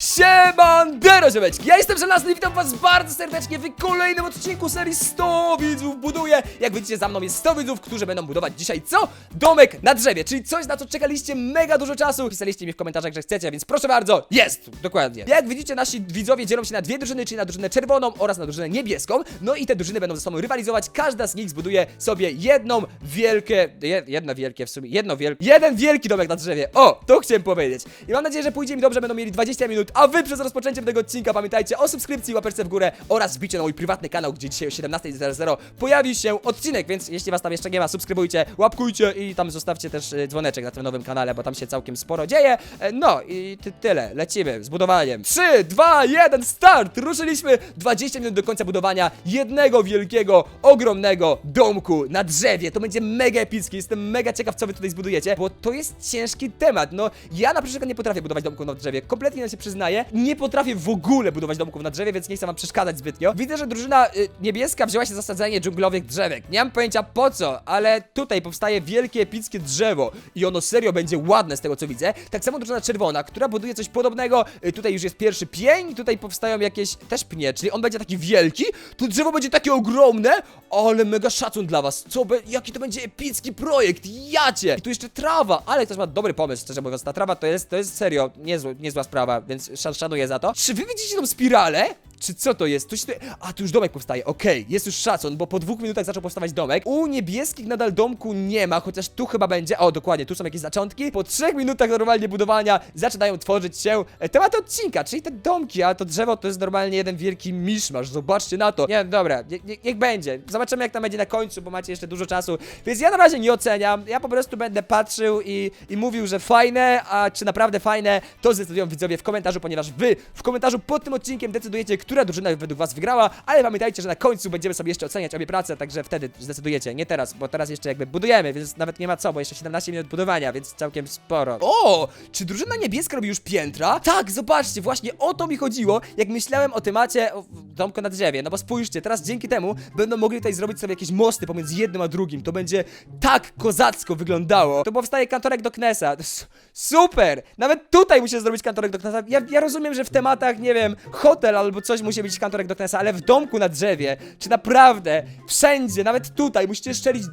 Sieman Siemandero, ziomeczki! Ja jestem Żelazny i witam was bardzo serdecznie w kolejnym odcinku serii 100 widzów buduje. Jak widzicie, za mną jest 100 widzów, którzy będą budować dzisiaj co? Domek na drzewie, czyli coś, na co czekaliście mega dużo czasu. Pisaliście mi w komentarzach, że chcecie, więc proszę bardzo, jest! Dokładnie. Jak widzicie, nasi widzowie dzielą się na dwie drużyny, czyli na drużynę czerwoną oraz na drużynę niebieską. No i te drużyny będą ze sobą rywalizować. Każda z nich zbuduje sobie jedną wielkie, je, jedno wielkie w sumie, jedno wielkie, jeden wielki domek na drzewie. O, to chciałem powiedzieć. I mam nadzieję, że pójdzie mi dobrze, będą mieli 20 minut, a wy przez rozpoczęcie tego odcinka pamiętajcie o subskrypcji, łapeczce w górę oraz wbicie na mój prywatny kanał, gdzie dzisiaj o 17.00 pojawi się odcinek, więc jeśli was tam jeszcze nie ma, subskrybujcie, łapkujcie i tam zostawcie też y, dzwoneczek na tym nowym kanale, bo tam się całkiem sporo dzieje. E, No i ty, tyle, lecimy z budowaniem. 3, 2, 1, start! Ruszyliśmy 20 minut do końca budowania jednego wielkiego, ogromnego domku na drzewie. To będzie mega epicki, jestem mega ciekaw, co wy tutaj zbudujecie, bo to jest ciężki temat. No, ja na przykład nie potrafię budować domków na drzewie, kompletnie się przyznaję. Nie potrafię w ogóle budować domków na drzewie, więc nie chcę wam przeszkadzać zbytnio. Widzę, że drużyna y, niebieska wzięła się za sadzenie dżunglowych drzewek. Nie mam pojęcia po co, ale tutaj powstaje wielkie, epickie drzewo i ono serio będzie ładne z tego, co widzę. Tak samo drużyna czerwona, która buduje coś podobnego. Y, tutaj już jest pierwszy pień, tutaj powstają jakieś też pnie, czyli on będzie taki wielki, tu drzewo będzie takie ogromne, ale mega szacun dla was. Co be, jaki to będzie epicki projekt, jacie! I tu jeszcze trawa, ale ktoś ma dobry pomysł, szczerze mówiąc. Ta trawa to jest, to jest serio niezła, niezła sprawa, więc szan- szanuję za to. Czy wy widzicie tą spiralę? Czy co to jest? Coś tu... A, tu już domek powstaje, okej, jest już szacun, bo po dwóch minutach zaczął powstawać domek. U niebieskich nadal domku nie ma, chociaż tu chyba będzie. O, dokładnie, tu są jakieś zaczątki. Po trzech minutach normalnie budowania zaczynają tworzyć się e, temat odcinka, czyli te domki, a to drzewo to jest normalnie jeden wielki miszmasz, zobaczcie na to. Nie, dobra, nie, nie, niech będzie. Zobaczymy jak tam będzie na końcu, bo macie jeszcze dużo czasu. Więc ja na razie nie oceniam, ja po prostu będę patrzył i, i mówił, że fajne, a czy naprawdę fajne, to zdecydują widzowie w komentarzu, ponieważ wy w komentarzu pod tym odcinkiem decydujecie, która drużyna według was wygrała, ale pamiętajcie, że na końcu będziemy sobie jeszcze oceniać obie prace, także wtedy zdecydujecie, nie teraz, bo teraz jeszcze jakby budujemy, więc nawet nie ma co, bo jeszcze 17 minut budowania, więc całkiem sporo. O, czy drużyna niebieska robi już piętra? Tak, zobaczcie, właśnie o to mi chodziło, jak myślałem o temacie o domku na drzewie, no bo spójrzcie, teraz dzięki temu będą mogli tutaj zrobić sobie jakieś mosty pomiędzy jednym a drugim, to będzie tak kozacko wyglądało. To powstaje kantorek do Knesa, S- super! Nawet tutaj muszę zrobić kantorek do Knesa, ja, ja rozumiem, że w tematach, nie wiem, hotel albo coś musi być kantorek do Knesa, ale w domku na drzewie, czy naprawdę, wszędzie, nawet tutaj musicie szczelić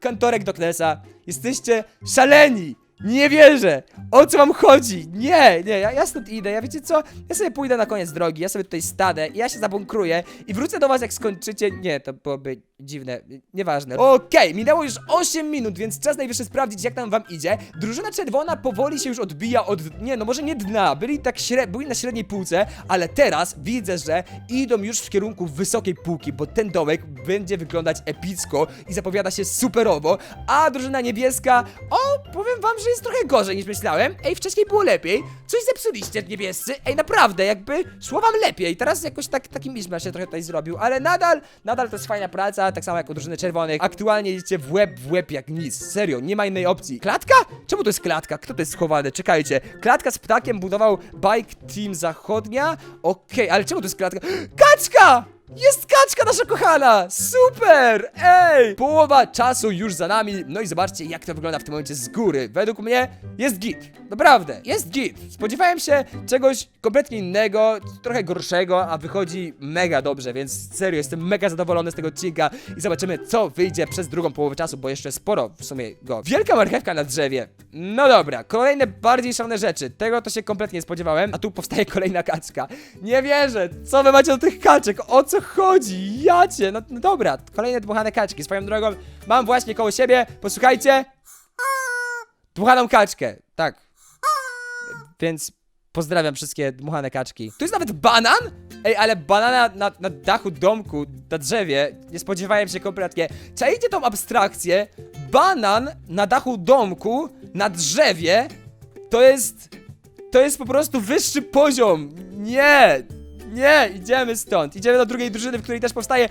kantorek do Knesa. Jesteście szaleni! Nie wierzę! O co wam chodzi? Nie, nie, ja, ja stąd idę, ja wiecie co? Ja sobie pójdę na koniec drogi, ja sobie tutaj stadę i ja się zabunkruję i wrócę do was jak skończycie. Nie, to byłoby dziwne, nieważne. Okej, minęło już 8 minut, więc czas najwyższy sprawdzić jak tam wam idzie. Drużyna czerwona powoli się już odbija od, nie no może nie dna, byli tak śre... byli na średniej półce, ale teraz widzę, że idą już w kierunku wysokiej półki, bo ten domek będzie wyglądać epicko i zapowiada się superowo, a drużyna niebieska, o, powiem wam, że jest trochę gorzej niż myślałem. Ej, wcześniej było lepiej. Coś zepsuliście niebiescy. Ej, naprawdę, jakby szło wam lepiej. Teraz jakoś tak, taki miszmasz się trochę tutaj zrobił, ale nadal, nadal to jest fajna praca, tak samo jak u drużyny czerwonych. Aktualnie idziecie w łeb, w łeb jak nic. Serio, nie ma innej opcji. Klatka? Czemu to jest klatka? Kto to jest schowany? Czekajcie. Klatka z ptakiem budował Bike Team Zachodnia? Okej, ale czemu to jest klatka? Kaczka! Jest kaczka nasza kochana! Super! Ej! Połowa czasu już za nami, no i zobaczcie jak to wygląda w tym momencie z góry. Według mnie jest git. Naprawdę, jest git. Spodziewałem się czegoś kompletnie innego, trochę gorszego, a wychodzi mega dobrze, więc serio jestem mega zadowolony z tego odcinka i zobaczymy co wyjdzie przez drugą połowę czasu, bo jeszcze sporo w sumie go. Wielka marchewka na drzewie. No dobra, kolejne bardziej szalone rzeczy. Tego to się kompletnie nie spodziewałem, a tu powstaje kolejna kaczka. Nie wierzę, co wy macie do tych kaczek? O co chodzi? Jacie, no, no dobra, kolejne dmuchane kaczki. Swoją drogą, mam właśnie koło siebie, posłuchajcie. Dmuchaną kaczkę, tak. Więc pozdrawiam wszystkie dmuchane kaczki. Tu jest nawet banan? Ej, ale banana na, na dachu domku, na drzewie, nie spodziewałem się kompletnie. Czajcie tą abstrakcję? Banan na dachu domku, na drzewie, to jest... To jest po prostu wyższy poziom. Nie, nie, idziemy stąd. Idziemy do drugiej drużyny, w której też powstaje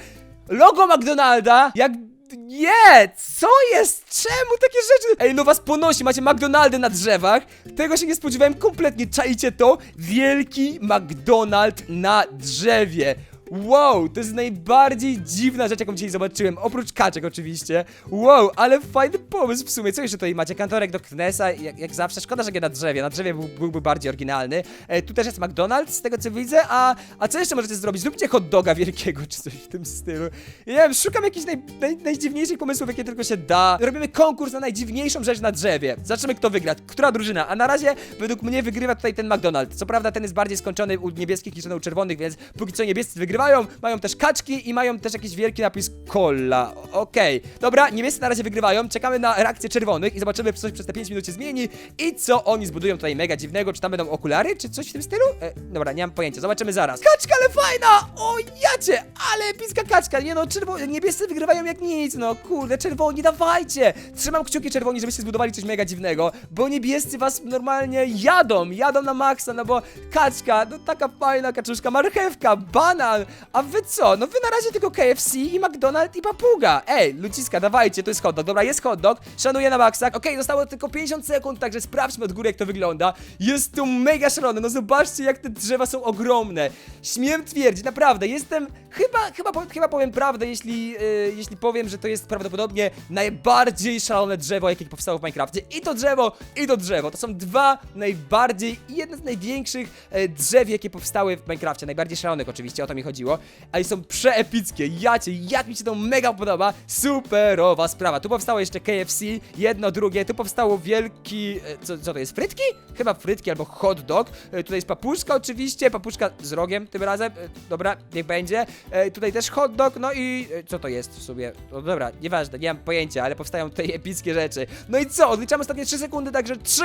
logo McDonalda. Jak nie! Co jest? Czemu takie rzeczy? Ej, no was ponosi, macie McDonaldy na drzewach. Tego się nie spodziewałem kompletnie. Czajcie to? Wielki McDonald na drzewie. Wow, to jest najbardziej dziwna rzecz, jaką dzisiaj zobaczyłem. Oprócz kaczek oczywiście. Wow, ale fajny pomysł w sumie. Co jeszcze tutaj macie? Kantorek do Knesa, jak, jak zawsze. Szkoda, że nie na drzewie. Na drzewie był, byłby bardziej oryginalny. E, tu też jest McDonald's, z tego co widzę. A, a co jeszcze możecie zrobić? Zróbcie hot doga wielkiego, czy coś w tym stylu. Ja nie wiem, szukam jakichś naj, naj, najdziwniejszych pomysłów, jakie tylko się da. Robimy konkurs na najdziwniejszą rzecz na drzewie. Zobaczymy, kto wygra. Która drużyna? A na razie, według mnie, wygrywa tutaj ten McDonald's. Co prawda, ten jest bardziej skończony u niebieskich niż ten u czerwonych, więc póki co niebiescy wygrywają. Mają też kaczki i mają też jakiś wielki napis cola. Okej. Dobra, niebiescy na razie wygrywają. Czekamy na reakcję czerwonych i zobaczymy, czy coś przez te 5 minut się zmieni i co oni zbudują tutaj mega dziwnego. Czy tam będą okulary, czy coś w tym stylu? E, dobra, nie mam pojęcia. Zobaczymy zaraz. Kaczka, ale fajna! O, jacie! Ale epicka kaczka. Nie no, czerwoni, niebiescy wygrywają jak nic. No kurde, czerwoni, dawajcie! Trzymam kciuki czerwoni, żebyście zbudowali coś mega dziwnego, bo niebiescy was normalnie jadą, jadą na maksa, no bo kaczka, no taka fajna kaczuszka, marchewka, banan, a wy co? No wy na razie tylko KFC i McDonald's i papuga. Ej, ludziska, dawajcie, to jest hot dog. Dobra, jest hot dog, szanuję na maksach. Okej, zostało tylko 50 sekund, także sprawdźmy od góry, jak to wygląda. Jest to mega szalone, no zobaczcie, jak te drzewa są ogromne. Śmiem twierdzić, naprawdę, jestem, chyba, chyba, chyba powiem prawdę, jeśli, yy, jeśli powiem, że to jest prawdopodobnie najbardziej szalone drzewo, jakie powstało w Minecrafcie. I to drzewo, i to drzewo. To są dwa najbardziej i jedne z największych e, drzew, jakie powstały w Minecrafcie. Najbardziej szalonych oczywiście, o to mi chodziło. Ale są przeepickie. Jacie, jak mi się to mega podoba. Superowa sprawa. Tu powstało jeszcze KFC, jedno, drugie. Tu powstało wielki... e, Co, co to jest? Frytki? Chyba frytki albo hot dog. E, Tutaj jest papuszka oczywiście, papuszka z rogiem tym razem. E, Dobra, niech będzie. Tutaj też hot dog, no i co to jest w sumie? No dobra, nieważne, nie mam pojęcia, ale powstają tutaj epickie rzeczy. No i co? Odliczamy ostatnie 3 sekundy, także 3,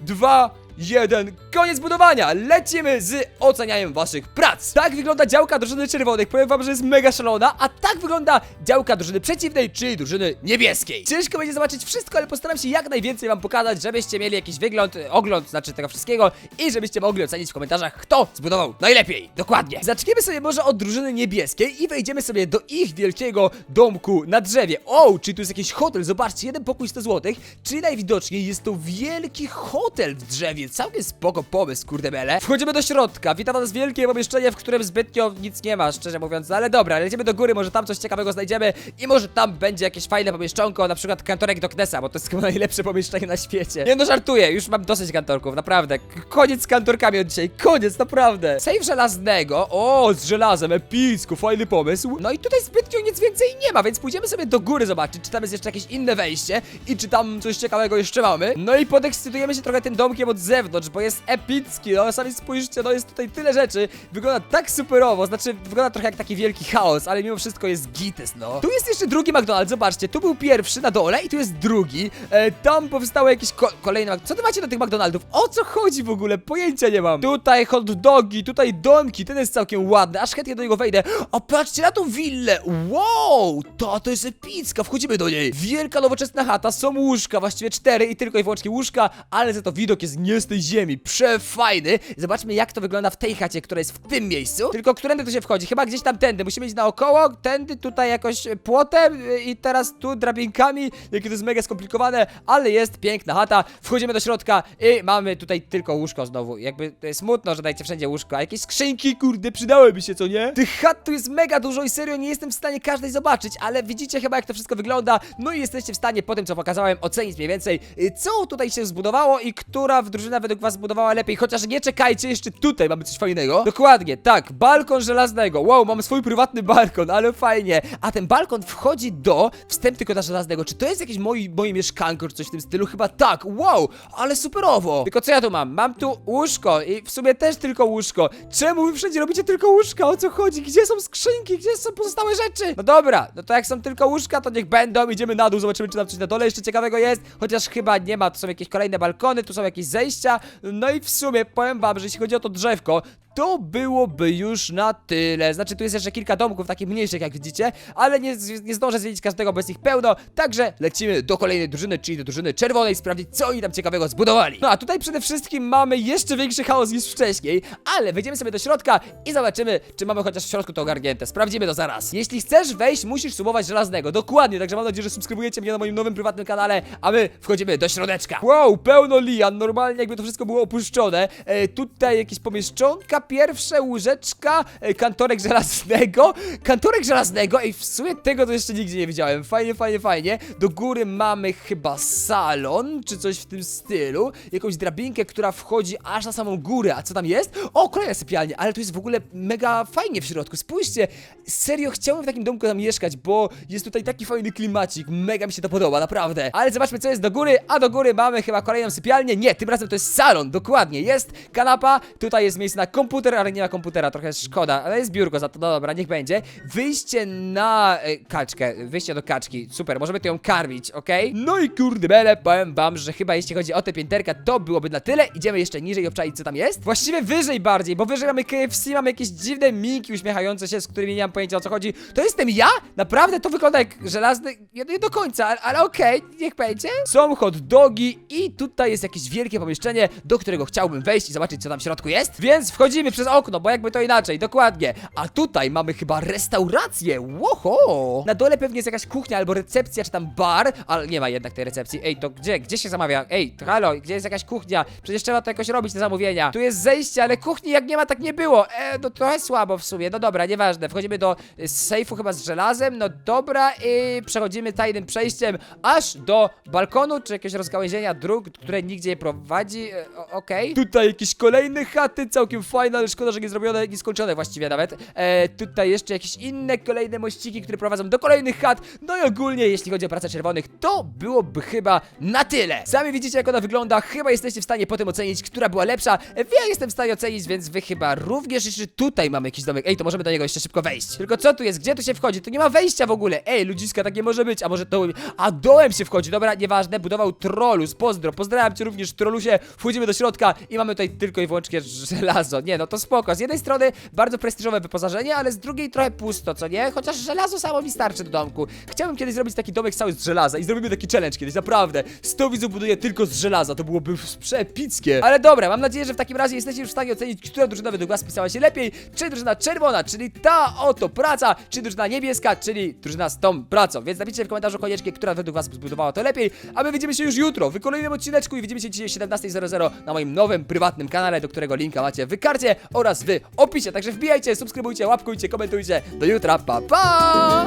2, 1, koniec budowania! Lecimy z ocenianiem waszych prac! Tak wygląda działka drużyny czerwonych, powiem wam, że jest mega szalona, a tak wygląda działka drużyny przeciwnej, czyli drużyny niebieskiej. Ciężko będzie zobaczyć wszystko, ale postaram się jak najwięcej wam pokazać, żebyście mieli jakiś wygląd, e, ogląd, znaczy tego wszystkiego i żebyście mogli ocenić w komentarzach, kto zbudował najlepiej. Dokładnie. Zaczniemy sobie może od drużyny niebieskiej i wejdziemy sobie do ich wielkiego domku na drzewie. O, czy tu jest jakiś hotel? Zobaczcie, jeden pokój 100 zł, czyli najwidoczniej jest to wielki hotel w drzewie. Całkiem spoko pomysł, kurde bele. Wchodzimy do środka, witam was wielkie pomieszczenie, w którym zbytnio nic nie ma, szczerze mówiąc, no ale dobra, lecimy do góry, może tam coś ciekawego znajdziemy i może tam będzie jakieś fajne pomieszczonko, na przykład kantorek do Knesa, bo to jest chyba najlepsze pomieszczenie na świecie. Nie no, żartuję, już mam dosyć kantorków, naprawdę. Koniec z kantorkami od dzisiaj, koniec, naprawdę. Save żelaznego, o, z żelazem, epicko, fajny pomysł. No i tutaj zbytnio nic więcej nie ma, więc pójdziemy sobie do góry zobaczyć, czy tam jest jeszcze jakieś inne wejście i czy tam coś ciekawego jeszcze mamy. No i podekscytujemy się trochę tym domkiem od zewnątrz, bo jest epicki, no sami spójrzcie, no jest tutaj tyle rzeczy, wygląda tak superowo, znaczy wygląda trochę jak taki wielki chaos, ale mimo wszystko jest gites, no. Tu jest jeszcze drugi McDonald's, zobaczcie, tu był pierwszy na dole i tu jest drugi, e, tam powstały jakieś ko kolejne, co ty macie do tych McDonaldów? O co chodzi w ogóle? Pojęcia nie mam. Tutaj hot dogi, tutaj domki, ten jest całkiem ładny, aż chętnie do niego wejdę. O, patrzcie na tą willę, wow, to, to jest epicka, wchodzimy do niej. Wielka, nowoczesna chata, są łóżka, właściwie cztery i tylko i wyłącznie łóżka, ale za to widok jest nie z tej ziemi, przefajny. Zobaczmy jak to wygląda w tej chacie, która jest w tym miejscu. Tylko którędy tu się wchodzi? Chyba gdzieś tam tędy, musimy iść naokoło, tędy tutaj jakoś płotem y, i teraz tu drabinkami, jakie to jest mega skomplikowane, ale jest piękna chata. Wchodzimy do środka i mamy tutaj tylko łóżko znowu. Jakby to smutno, że dajcie wszędzie łóżko, a jakieś skrzynki, kurde, przydałyby się, co nie? Tych chat tu jest mega dużo i serio nie jestem w stanie każdej zobaczyć, ale widzicie chyba jak to wszystko wygląda, no i jesteście w stanie po tym, co pokazałem, ocenić mniej więcej, y, co tutaj się zbudowało i która w drużyna według was zbudowała lepiej, chociaż nie czekajcie, jeszcze tutaj mamy coś fajnego. Dokładnie, tak, balkon żelaznego, wow, mamy swój prywatny balkon, ale fajnie, a ten balkon wchodzi do wstęp tylko na żelaznego, czy to jest jakieś moi, moje mieszkanko, czy coś w tym stylu? Chyba tak, wow, ale superowo. Tylko co ja tu mam? Mam tu łóżko i w sumie też tylko łóżko. Czemu wy wszędzie robicie tylko łóżka? O co chodzi? Gdzie są skrzynki? Gdzie są pozostałe rzeczy? No dobra, no to jak są tylko łóżka, to niech będą, idziemy na dół, zobaczymy czy tam coś na dole jeszcze ciekawego jest, chociaż chyba nie ma, tu są jakieś kolejne balkony, tu są jakieś zejścia, no i w sumie powiem wam, że jeśli chodzi o to drzewko, to byłoby już na tyle. Znaczy, tu jest jeszcze kilka domków, takich mniejszych, jak widzicie, ale nie, nie zdążę zwiedzić każdego, bo jest ich pełno. Także lecimy do kolejnej drużyny, czyli do drużyny czerwonej, sprawdzić, co oni tam ciekawego zbudowali. No a tutaj przede wszystkim mamy jeszcze większy chaos niż wcześniej, ale wejdziemy sobie do środka i zobaczymy, czy mamy chociaż w środku to ogarnięte. Sprawdzimy to zaraz. Jeśli chcesz wejść, musisz subować żelaznego. Dokładnie, także mam nadzieję, że subskrybujecie mnie na moim nowym prywatnym kanale, a my wchodzimy do środeczka. Wow, pełno lian, normalnie jakby to wszystko było opuszczone. E, tutaj jakieś pomieszczonka pierwsze łóżeczka, e, kantorek żelaznego, kantorek żelaznego, ej, w sumie tego to jeszcze nigdzie nie widziałem, fajnie, fajnie, fajnie, do góry mamy chyba salon, czy coś w tym stylu, jakąś drabinkę, która wchodzi aż na samą górę, a co tam jest? O, kolejna sypialnia, ale tu jest w ogóle mega fajnie w środku, spójrzcie, serio chciałem w takim domku tam mieszkać, bo jest tutaj taki fajny klimacik, mega mi się to podoba, naprawdę, ale zobaczmy co jest do góry, a do góry mamy chyba kolejną sypialnię, nie, tym razem to jest salon, dokładnie, jest kanapa, tutaj jest miejsce na komputer, ale nie ma komputera, trochę szkoda, ale jest biurko za to, no dobra, niech będzie, wyjście na e, kaczkę, wyjście do kaczki, super, możemy tu ją karmić, okej? No i kurde bele, powiem wam, że chyba jeśli chodzi o te pięterka, to byłoby na tyle, idziemy jeszcze niżej obczaić co tam jest, właściwie wyżej bardziej, bo wyżej mamy KFC, mamy jakieś dziwne minki uśmiechające się, z którymi nie mam pojęcia o co chodzi, to jestem ja? Naprawdę to wygląda jak żelazny, nie, nie do końca, ale, ale okej, niech będzie. Są hot dogi i tutaj jest jakieś wielkie pomieszczenie, do którego chciałbym wejść i zobaczyć co tam w środku jest, więc wchodzimy przez okno, bo jakby to inaczej, dokładnie, a tutaj mamy chyba restaurację, łoho! Na dole pewnie jest jakaś kuchnia albo recepcja, czy tam bar, ale nie ma jednak tej recepcji, ej, to gdzie, gdzie się zamawia, ej, to halo, gdzie jest jakaś kuchnia, przecież trzeba to jakoś robić, te zamówienia, tu jest zejście, ale kuchni jak nie ma, tak nie było, e, no trochę słabo w sumie, no dobra, nieważne, wchodzimy do y, sejfu chyba z żelazem, no dobra i przechodzimy tajnym przejściem aż do balkonu, czy jakiegoś rozgałęzienia dróg, które nigdzie nie prowadzi, e, okej. Tutaj jakieś kolejne chaty, całkiem fajne, ale szkoda, że nie zrobione, nieskończone właściwie nawet. E, tutaj jeszcze jakieś inne kolejne mościki, które prowadzą do kolejnych chat, no i ogólnie jeśli chodzi o pracę czerwonych, to byłoby chyba na tyle. Sami widzicie jak ona wygląda, chyba jesteście w stanie potem ocenić, która była lepsza. E, Ja jestem w stanie ocenić, więc wy chyba również, jeszcze tutaj mamy jakiś domek. Ej, to możemy do niego jeszcze szybko wejść. Tylko co tu jest? Gdzie tu się wchodzi? Tu nie ma wejścia w ogóle. Ej, ludziska, tak nie może być. A może dołem? A dołem się wchodzi. Dobra, nieważne. Budował Trollus. Pozdro. Pozdrawiam cię również, Trollusie. Wchodzimy do środka i mamy tutaj tylko i wyłącznie żelazo. Nie, no to spoko. Z jednej strony bardzo prestiżowe wyposażenie, ale z drugiej trochę pusto, co nie? Chociaż żelazo samo mi starczy do domku. Chciałbym kiedyś zrobić taki domek cały z żelaza i zrobimy taki challenge kiedyś, naprawdę. 100 widzów buduje tylko z żelaza. To byłoby przepickie. Ale dobra, mam nadzieję, że w takim razie jesteście już w stanie ocenić, która drużyna według was spisała się lepiej. Czy drużyna czerwona, czyli ta oto praca, czy drużyna niebieska, czyli drużyna z tą pracą. Więc napiszcie w komentarzu koniecznie, która według was zbudowała to lepiej. A my widzimy się już jutro w kolejnym odcineczku i widzimy się dzisiaj o 17.00 na moim nowym prywatnym kanale, do którego linka macie w oraz w opisie. Także wbijajcie, subskrybujcie, łapkujcie, komentujcie. Do jutra, pa pa!